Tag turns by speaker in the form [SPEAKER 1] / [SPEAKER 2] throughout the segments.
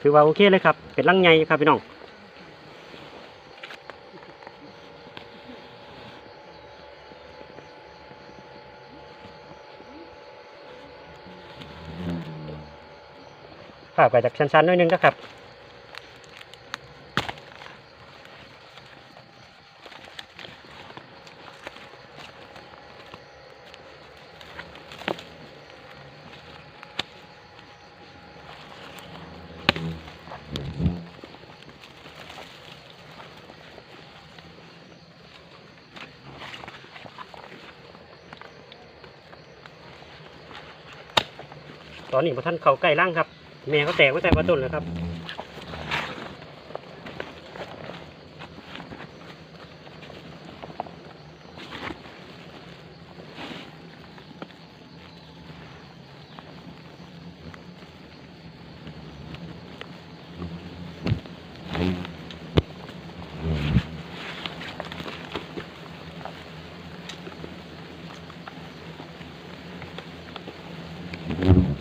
[SPEAKER 1] ถือว่าโอเคเลยครับ เป็นลังใหญ่ครับพี่น้องผ่าไปจากชั้นๆหน้อยนึงนะครับ ตอนนี้พอท่านเขาใกล้ร่างครับ แม่เขาแตกไว้แต่ประต้นแล้วครับสุ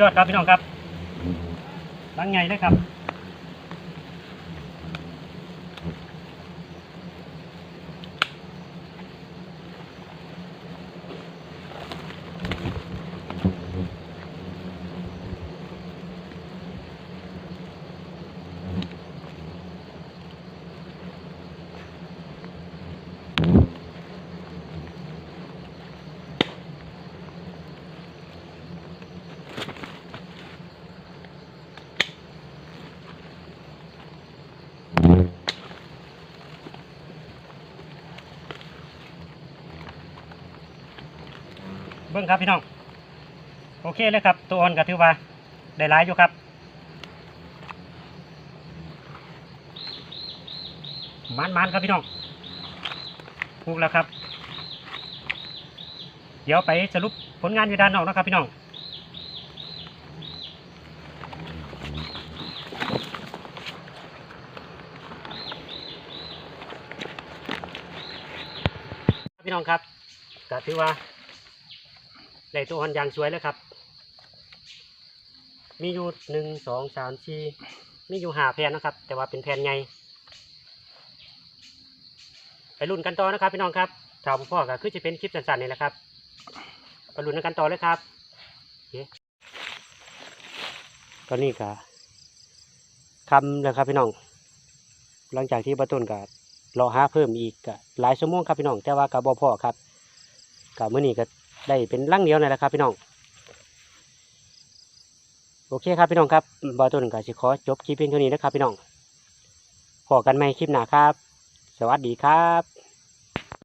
[SPEAKER 1] ยอดครับพี่น้องครับลังไงเลยครับ เบิ้งครับพี่น้อง โอเคเลยครับ ตัวอ่อนก็ถือว่าได้หลายอยู่ครับมันมันครับพี่น้องถูกแล้วครับ เดี๋ยวไปสรุปผลงานอยู่ด้านนอกนะครับพี่น้องพี่น้องครับก็ถือว่า ได้ตัวอ่อนอย่างสวยแล้วครับ มีอยู่หนึ่งสองสามสี่มีอยู่หาแผ่นนะครับ แต่ว่าเป็นแผ่นใหญ่ไปรุ่นกันต่อนะครับพี่น้องครับข่าวพ่อก็คือจะเป็นคลิปสั้นๆนี่แหละครับไปรุ่นกันต่อเลยครับโอเคตอนนี้ก็คำแล้วครับพี่น้อง หลังจากที่ประตุนก็รอหาเพิ่มอีกก็หลายชั่วโมงครับพี่น้อง แต่ว่ากับบ่พอครับกับเมื้อนี้ก็ ได้เป็นลังเดียวนี่แหละครับพี่น้อง โอเคครับพี่น้องครับบอตุนกับสิขอจบคลิปเพียงเท่านี้นะครับพี่น้องพอกันใหม่คลิปหน้าครับ สวัสดีครับ